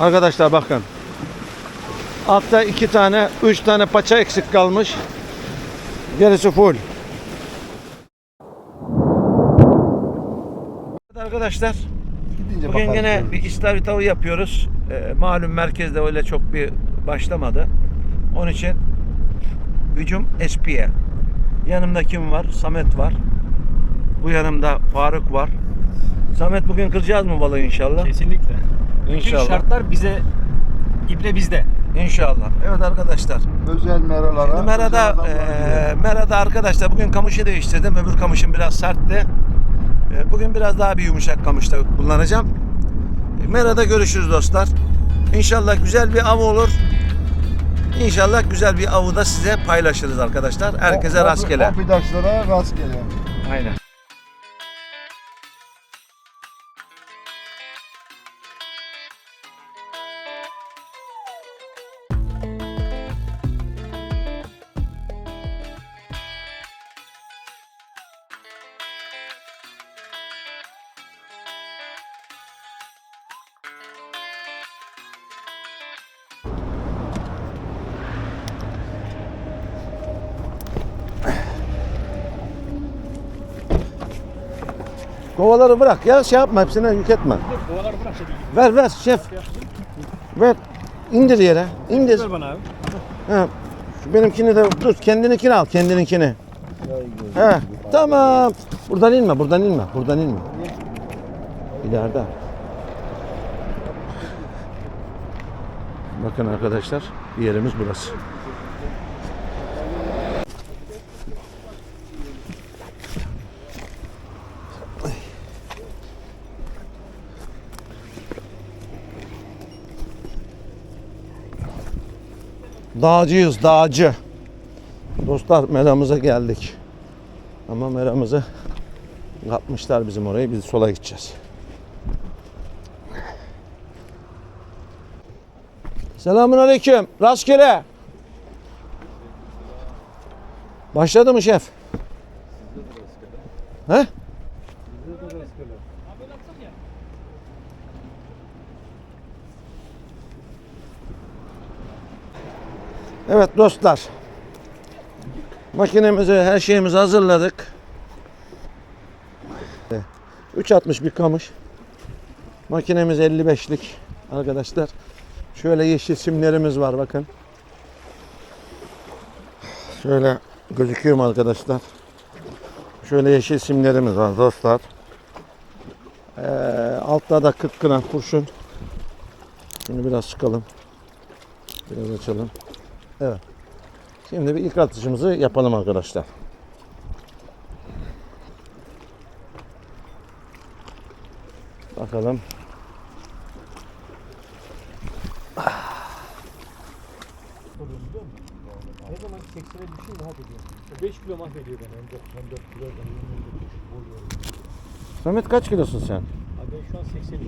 Arkadaşlar bakın. Altta iki tane, üç tane paça eksik kalmış. Gerisi full. Evet Arkadaşlar Gidince bugün yine bir istavrit avı yapıyoruz. Ee, malum merkezde öyle çok bir başlamadı. Onun için hücum espiye. Yanımda kim var? Samet var. Bu yanımda Faruk var. Samet bugün kıracağız mı balığı inşallah? Kesinlikle. Bütün İnşallah. şartlar bize ibre bizde. İnşallah. Evet arkadaşlar. Özel meralara. Şimdi Mera'da, eee, Mera'da arkadaşlar bugün kamışı değiştirdim. Öbür kamışım biraz sertti. Eee, bugün biraz daha bir yumuşak kamışta kullanacağım. Mera'da görüşürüz dostlar. İnşallah güzel bir av olur. İnşallah güzel bir avı da size paylaşırız arkadaşlar. Herkese O- rastgele. Opidaşlara rastgele. Aynen. Kovaları bırak ya şey yapma hepsine yük etme. Kovalar bırak şimdi. Ver ver şef. Ver. İndir yere. İndir. Ver bana abi. Ha. Şu benimkini de dur kendininkini al kendininkini. He. Tamam. Buradan inme buradan inme buradan inme. İleride. Bakın arkadaşlar yerimiz burası. Dağcıyız, dağcı. Dostlar meramıza geldik. Ama meramızı kapmışlar bizim orayı. Biz sola gideceğiz. Selamun aleyküm. Rastgele. Başladı mı şef? He? Evet dostlar. Makinemizi, her şeyimizi hazırladık. 3.60 bir kamış. Makinemiz 55'lik arkadaşlar. Şöyle yeşil simlerimiz var bakın. Şöyle gözüküyor mu arkadaşlar? Şöyle yeşil simlerimiz var dostlar. Ee, altta da kıtkıran kurşun. Şunu biraz sıkalım. Biraz açalım. Evet. Şimdi bir ilk atışımızı yapalım arkadaşlar. Bakalım. Ne zaman 80'e düşeyim rahat ediyorum. 5 kilo mahvediyor beni. 14 kilo ben oluyorum. Samet kaç kilosun sen? Abi ben şu an 83.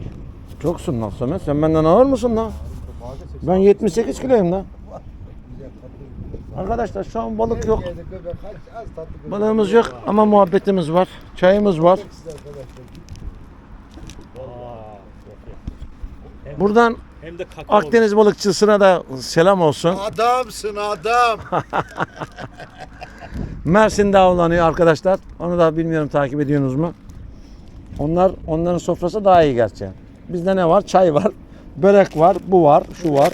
Çoksun lan Samet. Sen benden ağır mısın lan? Ben 78 kiloyum lan. Arkadaşlar şu an balık yok. Balığımız yok ama muhabbetimiz var. Çayımız var. Buradan Hem de kakao. Akdeniz balıkçısına da selam olsun. Adamsın adam. Mersin'de avlanıyor arkadaşlar. Onu da bilmiyorum takip ediyorsunuz mu? Onlar onların sofrası daha iyi gerçi. Bizde ne var? Çay var, börek var, bu var, şu var.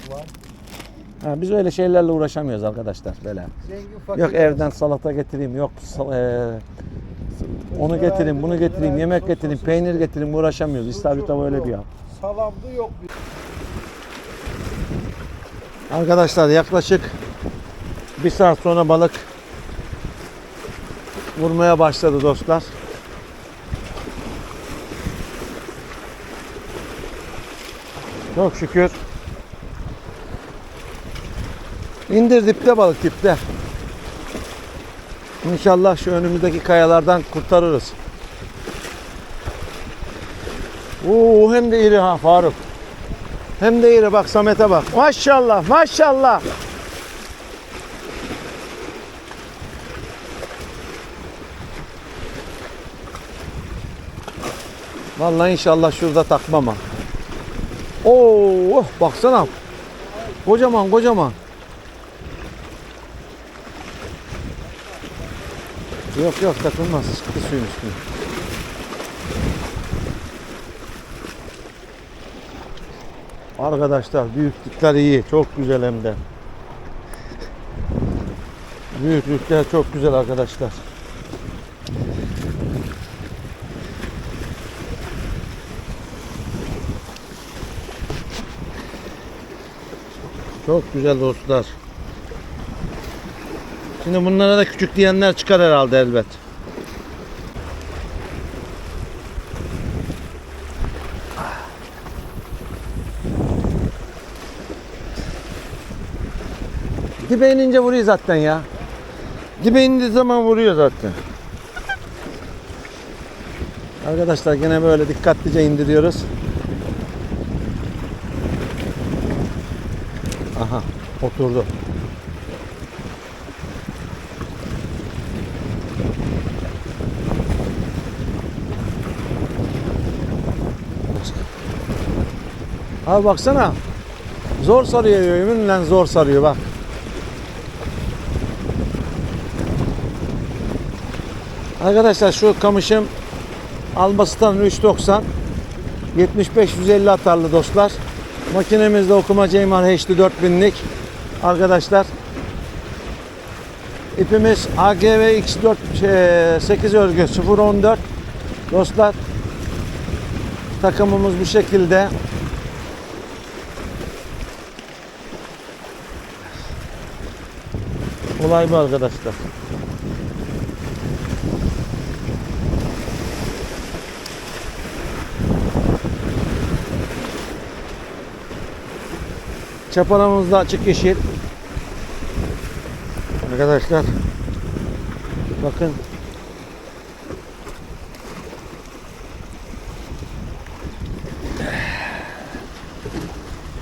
Ha, biz öyle şeylerle uğraşamıyoruz arkadaşlar böyle. Zengin fakir. Yok evden salata getireyim, yok sal- eee, onu getireyim, bunu getireyim, yemek getireyim, peynir getireyim uğraşamıyoruz. İstavrit hava öyle bir ya. Salamdı yok. Arkadaşlar yaklaşık bir saat sonra balık vurmaya başladı dostlar. Çok şükür. İndir dipte balık dipte. İnşallah şu önümüzdeki kayalardan kurtarırız. Oo hem de iri ha Faruk. Hem de iri bak Samet'e bak. Maşallah maşallah. Vallahi inşallah şurada takmam ha. Oo, baksana. Kocaman kocaman. Yok yok takılmaz. Sıkı suyun üstüne. Arkadaşlar büyüklükler iyi. Çok güzel hem de. Büyüklükler çok güzel arkadaşlar. Çok güzel dostlar. Şimdi bunlara da küçük diyenler çıkar herhalde elbet. Dibe inince vuruyor zaten ya. Dibe indiği zaman vuruyor zaten. Arkadaşlar gene böyle dikkatlice indiriyoruz. Aha oturdu. Abi baksana. Zor sarıyor yeminle zor sarıyor bak. Arkadaşlar şu kamışım Albastan 390 75 150 atarlı dostlar. Makinemizde okuma Ceyman HD 4000'lik arkadaşlar. İpimiz AGV X4 şey, 8 örgü 014 dostlar. Takımımız bu şekilde. Olay bu arkadaşlar. Çapanamız da açık yeşil. Arkadaşlar bakın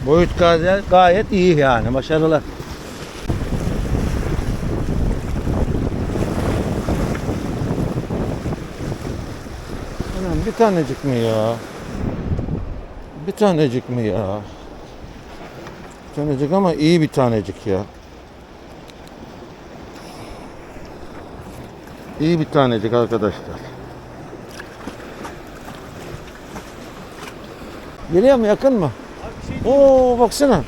Boyut gayet, gayet iyi yani başarılı. Anam bir tanecik mi ya? Bir tanecik mi ya? Bir tanecik ama iyi bir tanecik ya. İyi bir tanecik arkadaşlar. Geliyor mu yakın mı? Oo baksana.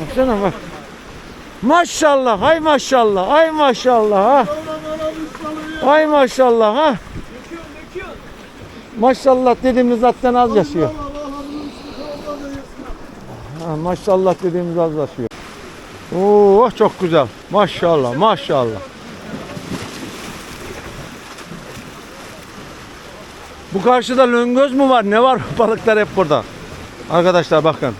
Baksana bak. Maşallah, hay maşallah, ay maşallah ha. Ay maşallah ha. Maşallah dediğimiz zaten az yaşıyor. Ha, maşallah dediğimiz az yaşıyor. Oo çok güzel. Maşallah, maşallah. Bu karşıda löngöz mü var? Ne var? Balıklar hep burada. Arkadaşlar bakın.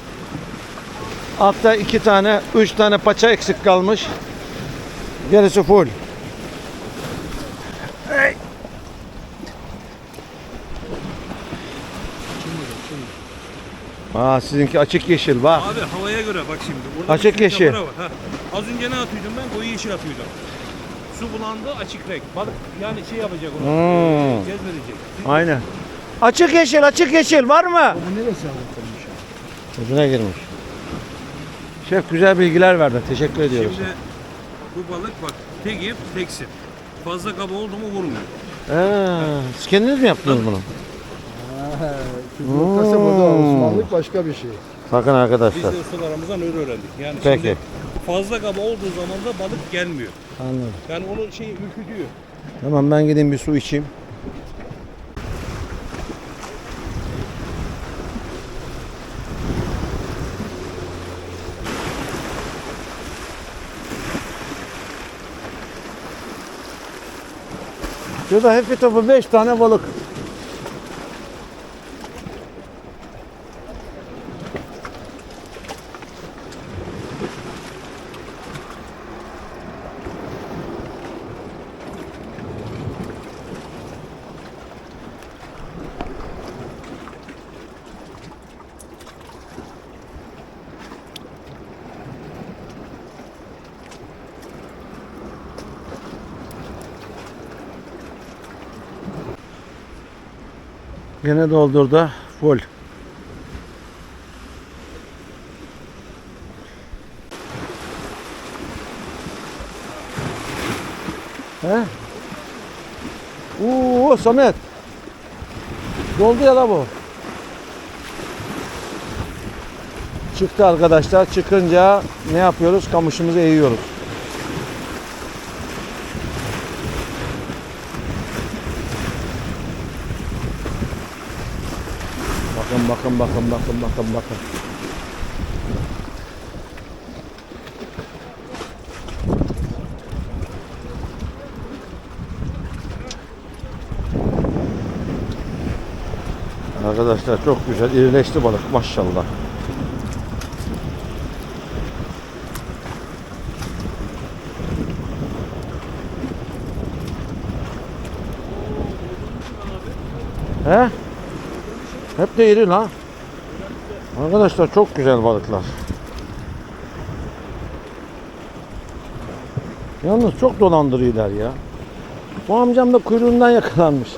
Altta iki tane, üç tane paça eksik kalmış. Gerisi full. Aa sizinki açık yeşil bak. Abi havaya göre bak şimdi. Burada Açık yeşil. var. Ha. Az önce ne atıyordum ben? Koyu yeşil atıyordum. Su bulandı açık renk. Balık yani şey yapacak onu. Hmm. Cezbedecek. Aynen. Açık yeşil, açık yeşil var mı? Bu neresi anlatılmış? Ucuna girmiş. Şef güzel bilgiler verdin. Teşekkür ediyoruz. Şimdi bu balık bak tek ip teksin. Fazla kaba oldu mu vurmuyor. Ee, siz kendiniz mi yaptınız bunu? Çocuk kasabada Osmanlık başka bir şey. Bakın Biz arkadaşlar. de ustalarımızdan öyle öğrendik. Yani Peki. şimdi fazla kaba olduğu zaman da balık gelmiyor. Anladım. Yani onu şey ürkütüyor. Tamam ben gideyim bir su içeyim. Şurada hep topu 5 tane balık. Gene doldurdu. Full. He? Oo Samet. Doldu ya la bu. Çıktı arkadaşlar. Çıkınca ne yapıyoruz? Kamışımızı eğiyoruz. Bakın bakın bakın bakın bakın. Arkadaşlar çok güzel irileşti balık maşallah. He? Hep de iri lan. Arkadaşlar çok güzel balıklar. Yalnız çok dolandırıyorlar ya. Bu amcam da kuyruğundan yakalanmış.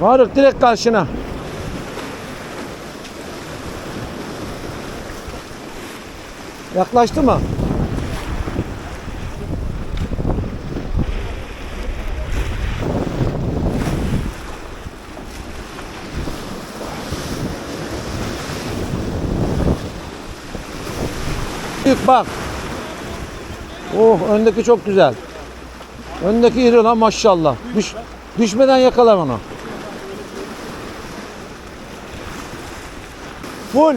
Faruk direkt karşına. Yaklaştı mı? Büyük bak. Oh öndeki çok güzel. Öndeki iri lan maşallah. Düş, düşmeden yakala onu. Full.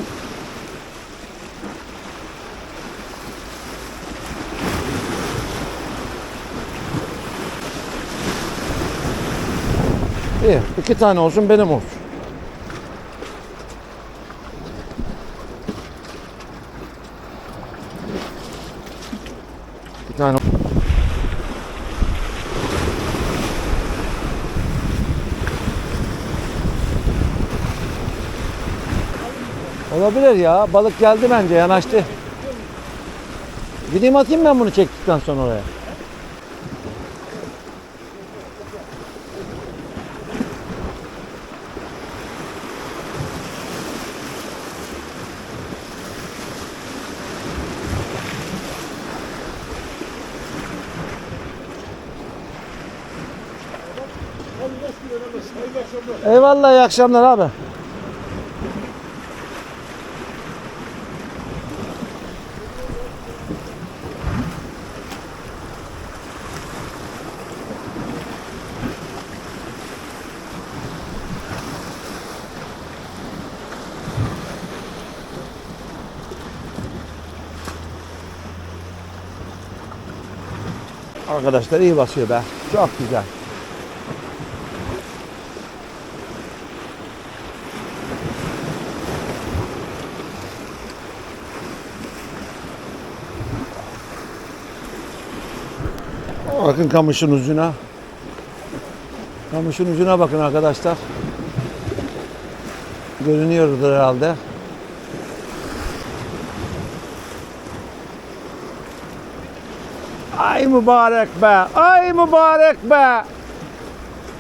İyi. iki tane olsun benim olsun. Bir tane. Olabilir ya. Balık geldi bence yanaştı. Gideyim atayım ben bunu çektikten sonra oraya. Eyvallah iyi akşamlar abi. Arkadaşlar iyi basıyor be. Çok güzel. Bakın kamışın ucuna. Kamışın ucuna bakın arkadaşlar. Görünüyordur herhalde. Ay mübarek be. Ay mübarek be.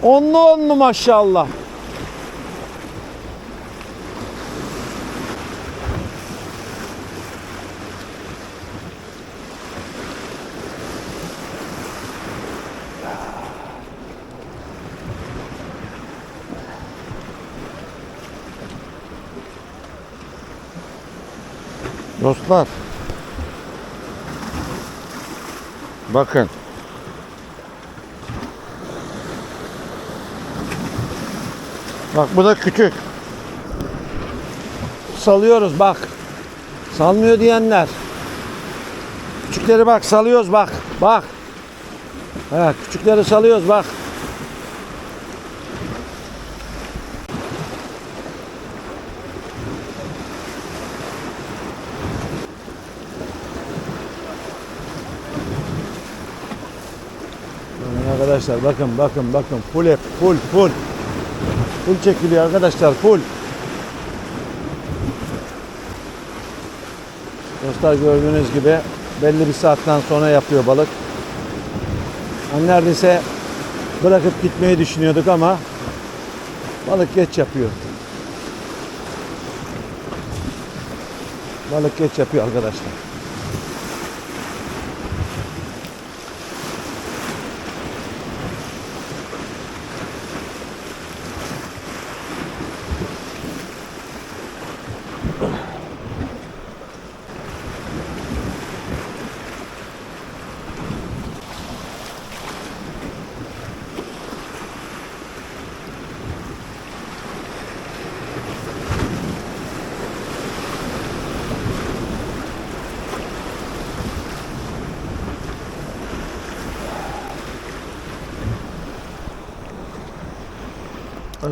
Onlu onlu maşallah. Dostlar. Bakın. Bak bu da küçük. Salıyoruz bak. Salmıyor diyenler. Küçükleri bak salıyoruz bak. Bak. He, küçükleri salıyoruz bak. Bakın Arkadaşlar bakın bakın bakın full hep full full. Full çekiliyor arkadaşlar full. Dostlar gördüğünüz gibi belli bir saatten sonra yapıyor balık. Yani neredeyse bırakıp gitmeyi düşünüyorduk ama balık geç yapıyor. Balık geç yapıyor arkadaşlar.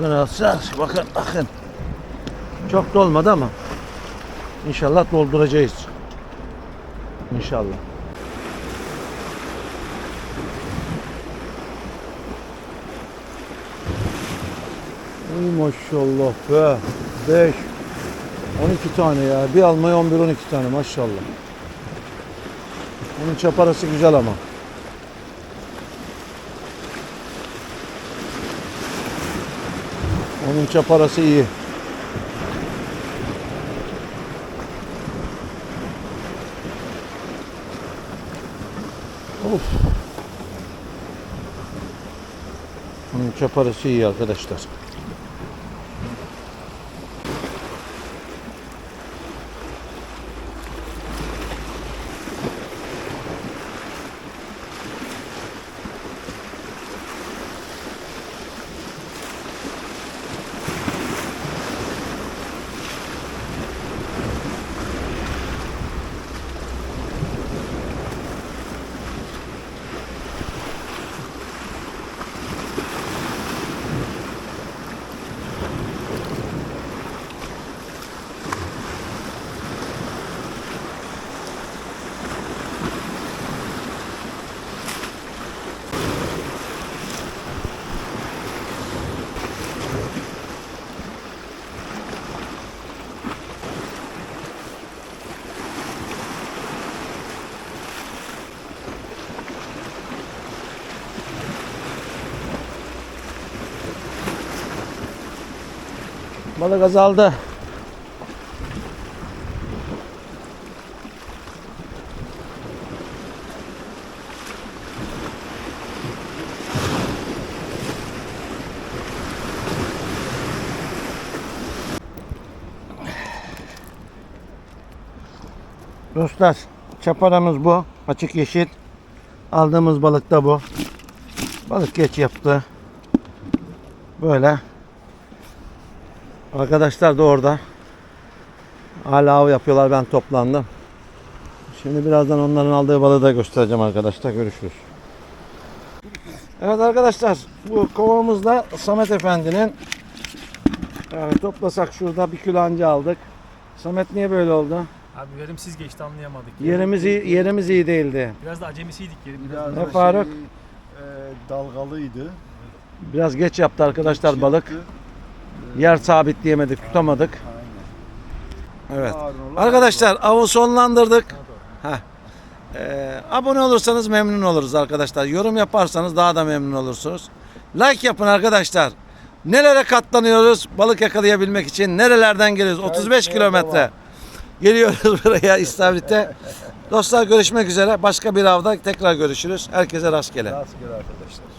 Bakın arkadaşlar bakın bakın. Çok dolmadı ama inşallah dolduracağız. İnşallah. Uy maşallah be. 5 12 tane ya. Bir almaya 11 12 tane maşallah. Bunun çaparası güzel ama. Onun çaparası iyi. Of. Onun çaparası iyi arkadaşlar. Balık azaldı. Dostlar, çaparamız bu. Açık yeşil. Aldığımız balık da bu. Balık geç yaptı. Böyle. Arkadaşlar da orada. Hala av yapıyorlar. Ben toplandım. Şimdi birazdan onların aldığı balığı da göstereceğim arkadaşlar. Görüşürüz. Evet arkadaşlar. Bu kovamızda Samet Efendi'nin yani toplasak şurada bir kilo anca aldık. Samet niye böyle oldu? Abi verimsiz geçti anlayamadık. Yerimiz iyi, yerimiz iyi değildi. Biraz da acemisiydik yerim. Biraz Ne Faruk? şey, e, dalgalıydı. Biraz geç yaptı arkadaşlar Geç balık. yaptı. Yer sabitleyemedik, tutamadık. Evet. Arkadaşlar avı sonlandırdık. Heh. Ee, abone olursanız memnun oluruz arkadaşlar. Yorum yaparsanız daha da memnun olursunuz. Like yapın arkadaşlar. Nelere katlanıyoruz balık yakalayabilmek için? Nerelerden geliyoruz? 35 şeye kilometre. Geliyoruz buraya İstavrit'e. Dostlar görüşmek üzere. Başka bir avda tekrar görüşürüz. Herkese rastgele. Rastgele arkadaşlar.